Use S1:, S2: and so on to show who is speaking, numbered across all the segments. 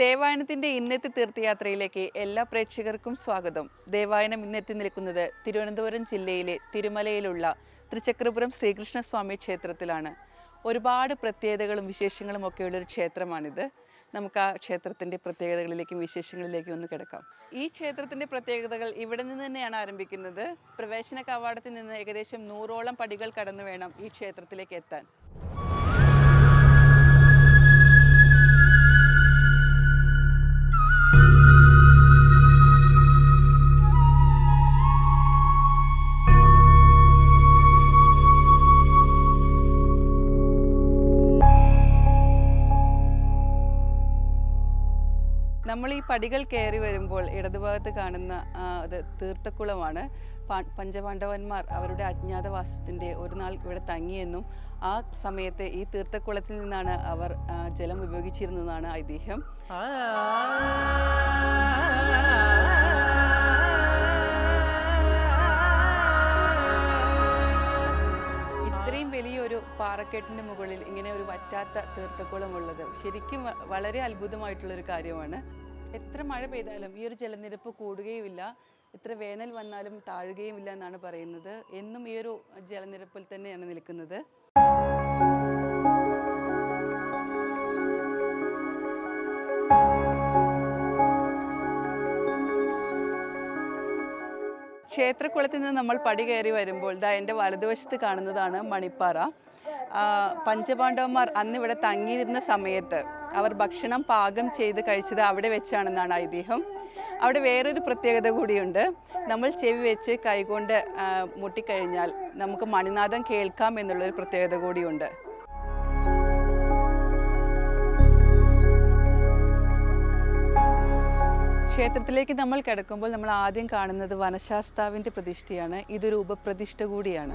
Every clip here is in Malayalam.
S1: ദേവായനത്തിന്റെ ഇന്നത്തെ തീർത്ഥയാത്രയിലേക്ക് എല്ലാ പ്രേക്ഷകർക്കും സ്വാഗതം. ദേവായനം ഇന്നെത്തി നിൽക്കുന്നത് തിരുവനന്തപുരം ജില്ലയിലെ തിരുമലയിലുള്ള തൃച്ചക്രപുരം ശ്രീകൃഷ്ണസ്വാമി ക്ഷേത്രത്തിലാണ്. ഒരുപാട് പ്രത്യേകതകളും വിശേഷങ്ങളും ഒക്കെയുള്ള ഒരു ക്ഷേത്രമാണിത്. നമുക്ക് ആ ക്ഷേത്രത്തിന്റെ പ്രത്യേകതകളിലേക്കും വിശേഷങ്ങളിലേക്കും ഒന്ന് കിടക്കാം. ഈ ക്ഷേത്രത്തിന്റെ പ്രത്യേകതകൾ ഇവിടെ നിന്ന് തന്നെയാണ് ആരംഭിക്കുന്നത്. പ്രവേശന കവാടത്തിൽ നിന്ന് ഏകദേശം നൂറോളം പടികൾ കടന്നു വേണം ഈ ക്ഷേത്രത്തിലേക്ക് എത്താൻ. പടികൾ കയറി വരുമ്പോൾ ഇടതുഭാഗത്ത് കാണുന്ന ആ, അത് തീർത്ഥക്കുളമാണ്. പഞ്ചപാണ്ഡവന്മാർ അവരുടെ അജ്ഞാതവാസത്തിന്റെ ഒരു നാൾ ഇവിടെ തങ്ങിയെന്നും ആ സമയത്ത് ഈ തീർത്ഥക്കുളത്തിൽ നിന്നാണ് അവർ ജലം ഉപയോഗിച്ചിരുന്നതാണ് ഐതിഹ്യം. ഇത്രയും വലിയൊരു മുകളിൽ ഇങ്ങനെ ഒരു വറ്റാത്ത തീർത്ഥക്കുളം ഉള്ളത് ശരിക്കും വളരെ അത്ഭുതമായിട്ടുള്ള ഒരു കാര്യമാണ്. എത്ര മഴ പെയ്താലും ഈ ഒരു ജലനിരപ്പ് കൂടുകയുമില്ല. എത്ര വേനൽ വന്നാലും താഴുകയുമില്ല എന്നാണ് പറയുന്നത്. എന്നും ഈ ഒരു ജലനിരപ്പിൽ തന്നെയാണ് നിൽക്കുന്നത്. ക്ഷേത്രക്കുളത്തിൽ നിന്ന് നമ്മൾ പടി കയറി വരുമ്പോൾ ദാ എന്റെ വലതുവശത്ത് കാണുന്നതാണ് മണിപ്പാറ. പഞ്ചപാണ്ഡവന്മാർ അന്ന് ഇവിടെ തങ്ങിയിരുന്ന സമയത്ത് അവർ ഭക്ഷണം പാകം ചെയ്ത് കഴിച്ചത് അവിടെ വെച്ചാണെന്നാണ് ഐതിഹ്യം അവിടെ വേറൊരു പ്രത്യേകത കൂടിയുണ്ട്. നമ്മൾ ചെവി വെച്ച് കൈകൊണ്ട് മുട്ടിക്കഴിഞ്ഞാൽ നമുക്ക് മണിനാഥം കേൾക്കാം എന്നുള്ളൊരു പ്രത്യേകത കൂടിയുണ്ട്. ക്ഷേത്രത്തിലേക്ക് നമ്മൾ കിടക്കുമ്പോൾ നമ്മൾ ആദ്യം കാണുന്നത് വനശാസ്താവിന്റെ പ്രതിഷ്ഠയാണ്. ഇതൊരു ഉപപ്രതിഷ്ഠ കൂടിയാണ്.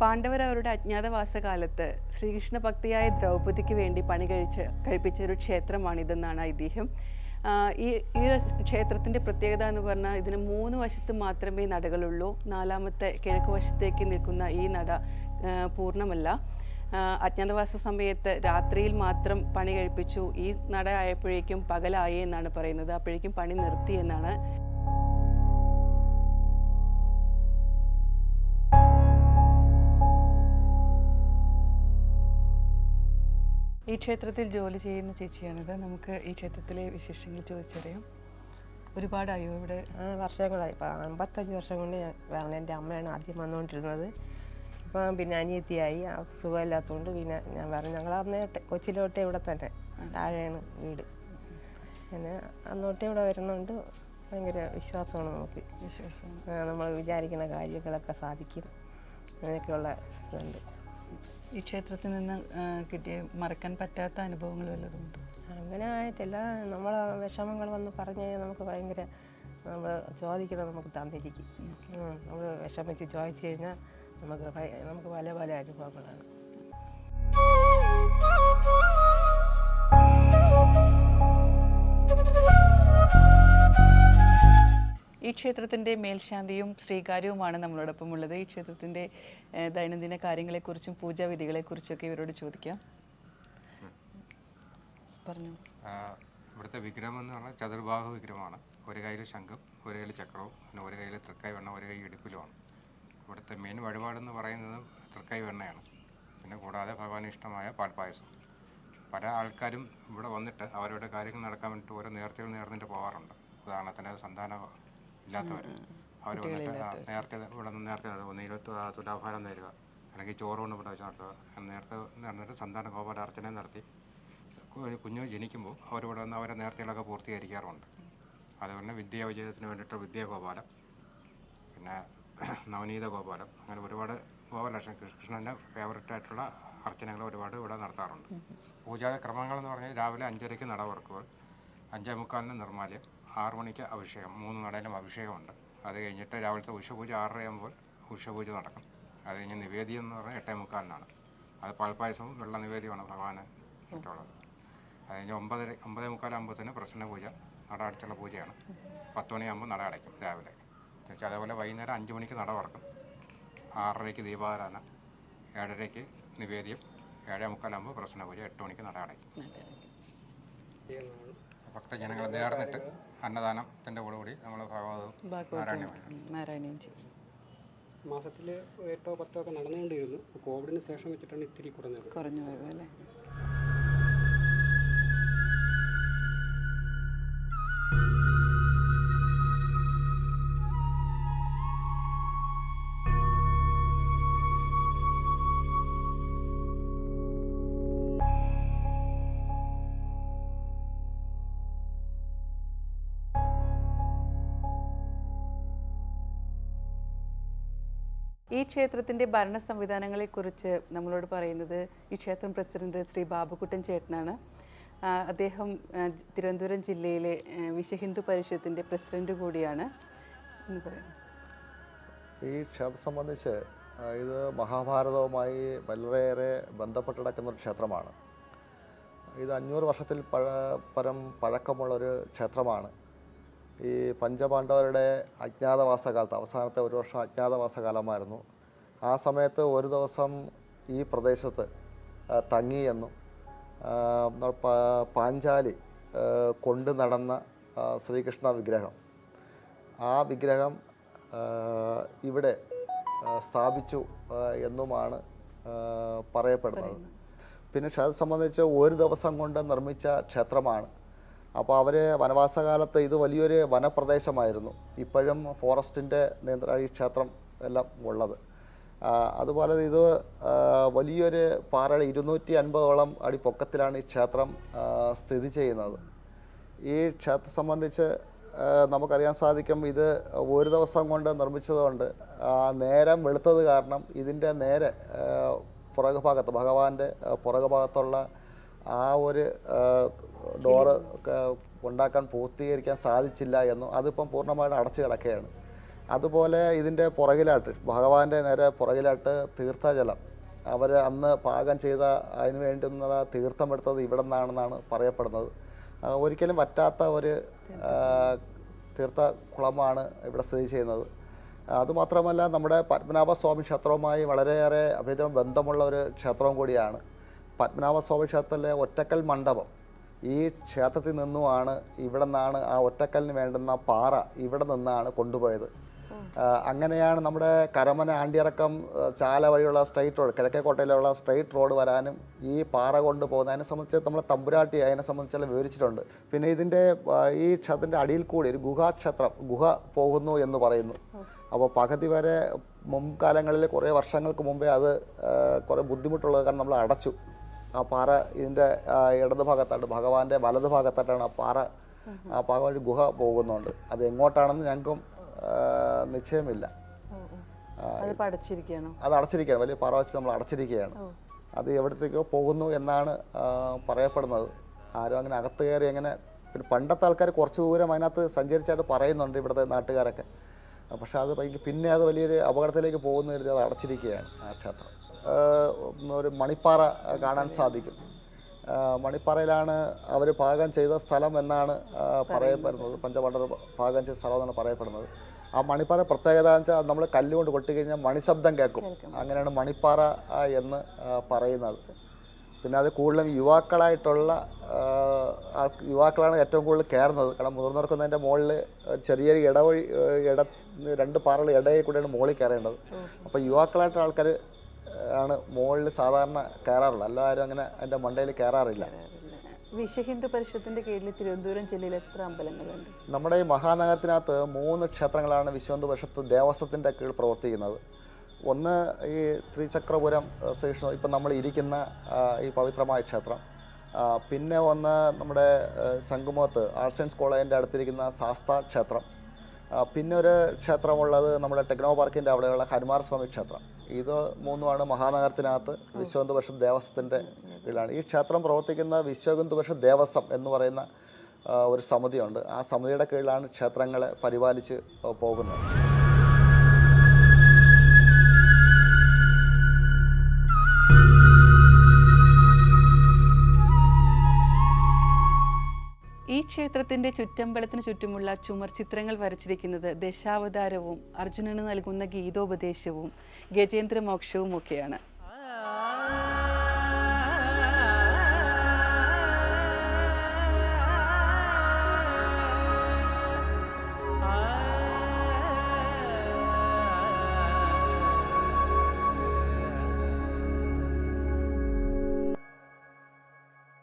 S1: പാണ്ഡവർ അവരുടെ അജ്ഞാതവാസകാലത്ത് ശ്രീകൃഷ്ണ ഭക്തിയായ ദ്രൗപദിക്ക് വേണ്ടി പണി കഴിച്ച് കഴിപ്പിച്ച ഒരു ക്ഷേത്രമാണിതെന്നാണ് ഐതിഹ്യം. ഈ ഈ ക്ഷേത്രത്തിന്റെ പ്രത്യേകത എന്ന് പറഞ്ഞാൽ ഇതിന് മൂന്ന് വശത്ത് മാത്രമേ നടകളുള്ളൂ. നാലാമത്തെ കിഴക്ക് വശത്തേക്ക് നിൽക്കുന്ന ഈ നട പൂർണമല്ല. അജ്ഞാതവാസ സമയത്ത് രാത്രിയിൽ മാത്രം പണി കഴിപ്പിച്ചു. ഈ നട ആയപ്പോഴേക്കും പകലായി എന്നാണ് പറയുന്നത്. അപ്പോഴേക്കും പണി നിർത്തി എന്നാണ് ഈ ക്ഷേത്രത്തിൽ ജോലി ചെയ്യുന്ന ചേച്ചിയാണിത്. നമുക്ക് ഈ ക്ഷേത്രത്തിലെ വിശേഷങ്ങൾ ചോദിച്ചറിയാം. ഒരുപാടായോ ഇവിടെ?
S2: വർഷങ്ങളായി. ഇപ്പം അമ്പത്തഞ്ച് വർഷം കൊണ്ട് ഞാൻ വേണം എന്റെ അമ്മയാണ് ആദ്യം വന്നുകൊണ്ടിരുന്നത്. ഇപ്പം പിന്നെ അനിയത്തിയായി. സുഖമില്ലാത്തതുകൊണ്ട് പിന്നെ ഞാൻ പറഞ്ഞു ഞങ്ങൾ അന്നേ ടെ- കൊച്ചിലോട്ടെ ഇവിടെ തന്നെ. താഴെയാണ് വീട്. പിന്നെ അന്നോട്ടേ ഇവിടെ വരുന്നുണ്ട് ഭയങ്കര വിശ്വാസമാണ് നമുക്ക്.
S1: വിശ്വാസം
S2: നമ്മൾ വിചാരിക്കുന്ന കാര്യങ്ങളൊക്കെ സാധിക്കും. അങ്ങനെയൊക്കെയുള്ള ഇതുണ്ട്.
S1: ഈ ക്ഷേത്രത്തിൽ നിന്ന് കിട്ടിയ മറക്കാൻ പറ്റാത്ത അനുഭവങ്ങൾ വല്ലതും ഉണ്ടോ?
S2: അങ്ങനെ ആയിട്ടില്ല നമ്മളെ വിഷമങ്ങൾ വന്ന് പറഞ്ഞു കഴിഞ്ഞാൽ നമുക്ക് ഭയങ്കര നമ്മൾ ചോദിക്കുന്നത് നമുക്ക് തന്നിരിക്കും. നമ്മൾ വിഷമിച്ച് ചോദിച്ചു കഴിഞ്ഞാൽ നമുക്ക് നമുക്ക് പല പല അനുഭവങ്ങളാണ്.
S1: ഈ ക്ഷേത്രത്തിന്റെ മേൽശാന്തിയും ശ്രീകാര്യവുമാണ് നമ്മളോടൊപ്പം ഉള്ളത് ഈ ക്ഷേത്രത്തിന്റെ ദൈനംദിന കാര്യങ്ങളെക്കുറിച്ചും പൂജാവിധികളെക്കുറിച്ചൊക്കെ ഇവരോട് ചോദിക്കാം. പറഞ്ഞു.
S3: ഇവിടുത്തെ വിഗ്രഹം എന്ന് പറഞ്ഞാൽ ചതുർബാഹു വിഗ്രഹമാണ്. ഒരു കയ്യിൽ ശംഖും ഒരു കയ്യിൽ ചക്രവും പിന്നെ ഒരു കയ്യിൽ തൃക്കൈ വെണ്ണ ഒരു കൈ ഇടുപ്പിലുമാണ്. ഇവിടുത്തെ മെയിൻ വഴിപാടെന്ന് പറയുന്നത് തൃക്കൈ വെണ്ണയാണ്. പിന്നെ കൂടാതെ ഭഗവാന് ഇഷ്ടമായ പാൽപ്പായസം പല ആൾക്കാരും ഇവിടെ വന്നിട്ട് അവരുടെ കാര്യങ്ങൾ നടക്കാൻ വേണ്ടിയിട്ട് ഓരോ നേർച്ചകൾ നേർന്നിട്ട് പോകാറുണ്ട് ഉദാഹരണത്തിന് സന്താനം ഇല്ലാത്തവർ അവർ വന്നിട്ട് നേരത്തെ ഇവിടെ നിന്ന് നേരത്തെ ഒന്നിൽ തുലാഭാരം തരിക. അല്ലെങ്കിൽ ചോറ് കൊണ്ട് വെച്ച് നടത്തുക. നേരത്തെ നടന്നിട്ട് സന്താന ഗോപാലാർച്ചന നടത്തി. ഒരു കുഞ്ഞു ജനിക്കുമ്പോൾ അവരിവിടെ വന്ന് അവരെ നേർച്ചകളൊക്കെ പൂർത്തീകരിക്കാറുണ്ട്. അതുകൊണ്ട് വിദ്യാ വിജയത്തിന് വേണ്ടിയിട്ട് വിദ്യാഗോപാലം പിന്നെ നവനീത ഗോപാലം അങ്ങനെ ഒരുപാട് ഗോപാലകൃഷ്ണൻ കൃഷ്ണന്റെ ഫേവററ്റ് ആയിട്ടുള്ള അർച്ചനകൾ ഒരുപാട് ഇവിടെ നടത്താറുണ്ട്. പൂജാ ക്രമങ്ങൾ എന്ന് പറഞ്ഞാൽ രാവിലെ അഞ്ചരയ്ക്ക് നട തുറക്കുക അഞ്ചേ മുക്കാലിന് നിർമ്മാല്യം ആറു മണിക്ക് അഭിഷേകം മൂന്ന് നടയിലും അഭിഷേകമുണ്ട്. അത് കഴിഞ്ഞിട്ട് രാവിലത്തെ ഉഷപൂജ ആറരയാകുമ്പോൾ ഉഷപൂജ നടക്കും. അത് കഴിഞ്ഞ് നിവേദ്യം എന്ന് പറഞ്ഞാൽ എട്ടേ മുക്കാലിനാണ്. അത് പാൽപ്പായസവും വെള്ള നിവേദ്യമാണ് ഭഗവാന് ഇട്ടുള്ളത്. അത് കഴിഞ്ഞ് ഒമ്പതര ഒമ്പതേ മുക്കാലാകുമ്പോഴത്തേന് പ്രസന്ന പൂജ നട അടച്ചുള്ള പൂജയാണ്. പത്ത് മണിയാകുമ്പോൾ നട അടയ്ക്കും രാവിലെ. എന്നുവെച്ചാൽ അതേപോലെ വൈകുന്നേരം അഞ്ച് മണിക്ക് നട തുറക്കും. ആറരയ്ക്ക് ദീപാരാധന ഏഴരയ്ക്ക് നിവേദ്യം ഏഴേ മുക്കാലാകുമ്പോൾ പ്രസന്ന പൂജ എട്ട് മണിക്ക് നട അടയ്ക്കും. ഭക്തജനങ്ങൾ നേർന്നിട്ട് അന്നദാനത്തിന്റെ കൂടെ നമ്മൾ ഭാഗവതവും
S1: നാരായണീയം ചെയ്യും
S4: മാസത്തിൽ എട്ടോ പത്തോ ഒക്കെ നടന്നുകൊണ്ടിരുന്നു കോവിഡിന് ശേഷം വെച്ചിട്ടാണ് ഇത്തിരി കുറഞ്ഞത്.
S1: കുറഞ്ഞു പോയത് അല്ലേ? ഈ ക്ഷേത്രത്തിന്റെ ഭരണ സംവിധാനങ്ങളെക്കുറിച്ച് നമ്മളോട് പറയുന്നത് ഈ ക്ഷേത്രം പ്രസിഡന്റ് ശ്രീ ബാബുക്കുട്ടൻ ചേട്ടനാണ്. അദ്ദേഹം തിരുവനന്തപുരം ജില്ലയിലെ വിശ്വഹിന്ദു പരിഷത്തിന്റെ പ്രസിഡന്റ് കൂടിയാണ്. എന്ന്
S5: ഈ ക്ഷേത്രം സംബന്ധിച്ച് ഇത് മഹാഭാരതവുമായി വളരെയേറെ ബന്ധപ്പെട്ട് കിടക്കുന്ന ഒരു ക്ഷേത്രമാണ്. ഇത് അഞ്ഞൂറ് വർഷത്തിൽ പഴ പരം പഴക്കമുള്ളൊരു ക്ഷേത്രമാണ്. ഈ പഞ്ചപാണ്ഡവരുടെ അജ്ഞാതവാസകാലത്ത് അവസാനത്തെ ഒരു വർഷം അജ്ഞാതവാസകാലമായിരുന്നു. ആ സമയത്ത് ഒരു ദിവസം ഈ പ്രദേശത്ത് ആ, തങ്ങി എന്നും ആ, ന- പ- പാഞ്ചാലി കൊണ്ടു നടന്ന ശ്രീകൃഷ്ണ വിഗ്രഹം. ആ വിഗ്രഹം ഇവിടെ സ്ഥാപിച്ചു എന്നുമാണ് പറയപ്പെടുന്നത്. പിന്നെ ക്ഷേത്രം സംബന്ധിച്ച് ഒരു ദിവസം കൊണ്ട് നിർമ്മിച്ച ക്ഷേത്രമാണ് അപ്പോൾ അവർ വനവാസകാലത്ത് ഇത് വലിയൊരു വനപ്രദേശമായിരുന്നു. ഇപ്പോഴും ഫോറസ്റ്റിന്റെ നിയന്ത്ര ഈ ക്ഷേത്രം എല്ലാം ഉള്ളത്. അതുപോലെ ഇത് വലിയൊരു പാറയുടെ ഇരുന്നൂറ്റി അൻപതോളം അടി പൊക്കത്തിലാണ് ഈ ക്ഷേത്രം സ്ഥിതി ചെയ്യുന്നത്. ഈ ക്ഷേത്രം സംബന്ധിച്ച് നമുക്കറിയാൻ സാധിക്കും ഇത് ഒരു ദിവസം കൊണ്ട് നിർമ്മിച്ചതുകൊണ്ട് നേരം വെളുത്തത് കാരണം ഇതിന്റെ നേരെ പുറകുഭാഗത്ത് ഭഗവാന്റെ പുറകുഭാഗത്തുള്ള ഭാഗത്തുള്ള ആ ഒരു ഡോറ് ഉണ്ടാക്കാൻ പൂർത്തീകരിക്കാൻ സാധിച്ചില്ല എന്നും അതിപ്പം പൂർണമായിട്ട് അടച്ചു കിടക്കുകയാണ്. അതുപോലെ ഇതിന്റെ പുറകിലായിട്ട് ഭഗവാന്റെ നേരെ പുറകിലായിട്ട് തീർത്ഥജലം. അവർ അന്ന് പാകം ചെയ്ത അതിന് വേണ്ടുന്ന തീർത്ഥം എടുത്തത് ഇവിടെ നിന്നാണെന്നാണ് പറയപ്പെടുന്നത്. ഒരിക്കലും പറ്റാത്ത ഒരു തീർത്ഥ കുളമാണ് ഇവിടെ സ്ഥിതി ചെയ്യുന്നത്. അതുമാത്രമല്ല നമ്മുടെ പത്മനാഭസ്വാമി ക്ഷേത്രവുമായി വളരെയേറെ അഭിതം ബന്ധമുള്ള ഒരു ക്ഷേത്രവും കൂടിയാണ്. പത്മനാഭസ്വാമി ക്ഷേത്രത്തിലെ ഒറ്റക്കൽ മണ്ഡപം ഈ ക്ഷേത്രത്തിൽ നിന്നുമാണ് ഇവിടെ നിന്നാണ് ആ ഒറ്റക്കലിന് വേണ്ടുന്ന പാറ ഇവിടെ നിന്നാണ് കൊണ്ടുപോയത്. അങ്ങനെയാണ് നമ്മുടെ കരമന ആണ്ടിയിറക്കം ചാല വഴിയുള്ള സ്ട്രൈറ്റ് റോഡ് കിഴക്കേക്കോട്ടയിലുള്ള സ്ട്രൈറ്റ് റോഡ് വരാനും ഈ പാറ കൊണ്ട് പോകുന്നതിനെ സംബന്ധിച്ച് നമ്മൾ തമ്പുരാട്ടി അതിനെ സംബന്ധിച്ചെല്ലാം വിവരിച്ചിട്ടുണ്ട്. പിന്നെ ഇതിന്റെ ഈ ക്ഷേത്രത്തിന്റെ അടിയിൽ കൂടി ഒരു ഗുഹാക്ഷേത്രം ഗുഹ പോകുന്നു എന്ന് പറയുന്നു. അപ്പോൾ പകുതി വരെ മുൻകാലങ്ങളിൽ കുറേ വർഷങ്ങൾക്ക് മുമ്പേ അത് കുറേ ബുദ്ധിമുട്ടുള്ളത് കാരണം നമ്മൾ അടച്ചു. ആ പാറ ഇതിന്റെ ഇടത് ഭാഗത്തായിട്ട് ഭഗവാന്റെ വലത് ഭാഗത്തായിട്ടാണ് ആ പാറ ആ പാറ വഴി ഗുഹ പോകുന്നുണ്ട്. അത് എങ്ങോട്ടാണെന്ന് ഞങ്ങൾക്കും നിശ്ചയമില്ല.
S1: അത്
S5: അടച്ചിരിക്കുകയാണ്. വലിയ പാറ വെച്ച് നമ്മൾ അടച്ചിരിക്കുകയാണ്. അത് എവിടത്തേക്കോ പോകുന്നു എന്നാണ് പറയപ്പെടുന്നത്. ആരും അങ്ങനെ അകത്ത് കയറി അങ്ങനെ പിന്നെ പണ്ടത്തെ ആൾക്കാർ കുറച്ച് ദൂരം അതിനകത്ത് സഞ്ചരിച്ചായിട്ട് പറയുന്നുണ്ട് ഇവിടുത്തെ നാട്ടുകാരൊക്കെ. പക്ഷെ അത് പിന്നെ അത് വലിയൊരു അപകടത്തിലേക്ക് പോകുന്ന കരുതി അത് അടച്ചിരിക്കുകയാണ് ആ ക്ഷേത്രം. ഒരു മണിപ്പാറ കാണാൻ സാധിക്കും. മണിപ്പാറയിലാണ് അവർ പാകം ചെയ്ത സ്ഥലം എന്നാണ് പറയപ്പെടുന്നത്. പഞ്ചപാണ്ഡവർ പാകം ചെയ്ത സ്ഥലം എന്നാണ് പറയപ്പെടുന്നത്. ആ മണിപ്പാറ പ്രത്യേകത എന്ന് വെച്ചാൽ നമ്മൾ കല്ലുകൊണ്ട് കൊട്ടിക്കഴിഞ്ഞാൽ മണിശബ്ദം കേൾക്കും. അങ്ങനെയാണ് മണിപ്പാറ എന്ന് പറയുന്നത്. പിന്നെ അത് കൂടുതലും യുവാക്കളായിട്ടുള്ള യുവാക്കളാണ് ഏറ്റവും കൂടുതൽ കയറുന്നത്. കാരണം മുതിർന്നവർക്കൊന്നും അതിന്റെ മുകളിൽ ചെറിയൊരു ഇടവഴി ഇട രണ്ട് പാറകൾ ഇടയിൽ കൂടെയാണ് മുകളിൽ കയറേണ്ടത്. അപ്പോൾ യുവാക്കളായിട്ടുള്ള ആൾക്കാർ ആണ് മുകളിൽ സാധാരണ കയറാറുള്ളത്. എല്ലാവരും അങ്ങനെ അതിന്റെ മണ്ടയിൽ കയറാറില്ല.
S1: വിശ്വഹിന്ദു പരിഷത്തിന്റെ കീഴിൽ തിരുവനന്തപുരം ജില്ലയിൽ എത്ര അമ്പലങ്ങളുണ്ട്?
S5: നമ്മുടെ ഈ മഹാനഗരത്തിനകത്ത് മൂന്ന് ക്ഷേത്രങ്ങളാണ് വിശ്വഹിന്ദു പരിഷത്ത് ദേവസ്വത്തിന്റെ കീഴിൽ പ്രവർത്തിക്കുന്നത്. ഒന്ന് ഈ ത്രിചക്രപുരം ശ്രീകൃഷ്ണ ഇപ്പം നമ്മൾ ഇരിക്കുന്ന ഈ പവിത്രമായ ക്ഷേത്രം. പിന്നെ ഒന്ന് നമ്മുടെ ശംഖുമുഖത്ത് ആർട്സ് സയൻസ് കോളേജിന്റെ അടുത്തിരിക്കുന്ന ശാസ്ത ക്ഷേത്രം. പിന്നെ ഒരു ക്ഷേത്രമുള്ളത് നമ്മുടെ ടെക്നോ പാർക്കിന്റെ അവിടെയുള്ള ഹനുമാർ സ്വാമി ക്ഷേത്രം. ഇത് മൂന്നുമാണ് മഹാനഗരത്തിനകത്ത് വിശ്വഹിന്ദു ദേവസ്വത്തിന്റെ കീഴിലാണ്. ഈ ക്ഷേത്രം പ്രവർത്തിക്കുന്ന വിശ്വഹിന്ദു ദേവസ്വം എന്ന് പറയുന്ന ഒരു സമിതിയുണ്ട്. ആ സമിതിയുടെ കീഴിലാണ് ക്ഷേത്രങ്ങളെ പരിപാലിച്ച് പോകുന്നത്.
S1: ക്ഷേത്രത്തിന്റെ ചുറ്റമ്പലത്തിന് ചുറ്റുമുള്ള ചുമർ ചിത്രങ്ങൾ വരച്ചിരിക്കുന്നത് ദശാവതാരവും അർജുനന് നൽകുന്ന ഗീതോപദേശവും ഗജേന്ദ്രമോക്ഷവും ഒക്കെയാണ്.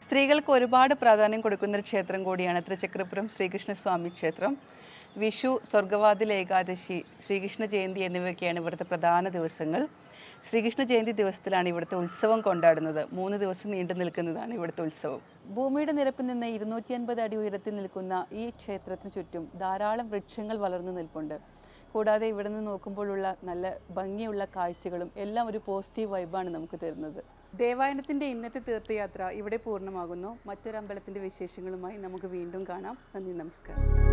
S1: സ്ത്രീകൾക്ക് ഒരുപാട് പ്രാധാന്യം കൊടുക്കുന്ന ഒരു ക്ഷേത്രം കൂടിയാണ് തൃച്ചക്രപുരം ശ്രീകൃഷ്ണസ്വാമി ക്ഷേത്രം. വിഷു സ്വർഗവാതിൽ ഏകാദശി ശ്രീകൃഷ്ണ ജയന്തി എന്നിവയൊക്കെയാണ് ഇവിടുത്തെ പ്രധാന ദിവസങ്ങൾ. ശ്രീകൃഷ്ണ ജയന്തി ദിവസത്തിലാണ് ഇവിടുത്തെ ഉത്സവം കൊണ്ടാടുന്നത്. മൂന്ന് ദിവസം നീണ്ടു നിൽക്കുന്നതാണ് ഇവിടുത്തെ ഉത്സവം. ഭൂമിയുടെ നിരപ്പിൽ നിന്ന് ഇരുന്നൂറ്റി അൻപത് അടി ഉയരത്തിൽ നിൽക്കുന്ന ഈ ക്ഷേത്രത്തിന് ചുറ്റും ധാരാളം വൃക്ഷങ്ങൾ വളർന്നു നിൽപ്പുണ്ട്. കൂടാതെ ഇവിടെ നിന്ന് നോക്കുമ്പോഴുള്ള നല്ല ഭംഗിയുള്ള കാഴ്ചകളും എല്ലാം ഒരു പോസിറ്റീവ് വൈബാണ് നമുക്ക് തരുന്നത്. ദേവായനത്തിന്റെ ഇന്നത്തെ തീർത്ഥയാത്ര ഇവിടെ പൂർണമാകുന്നു. മറ്റൊരമ്പലത്തിന്റെ വിശേഷങ്ങളുമായി നമുക്ക് വീണ്ടും കാണാം. നന്ദി നമസ്കാരം.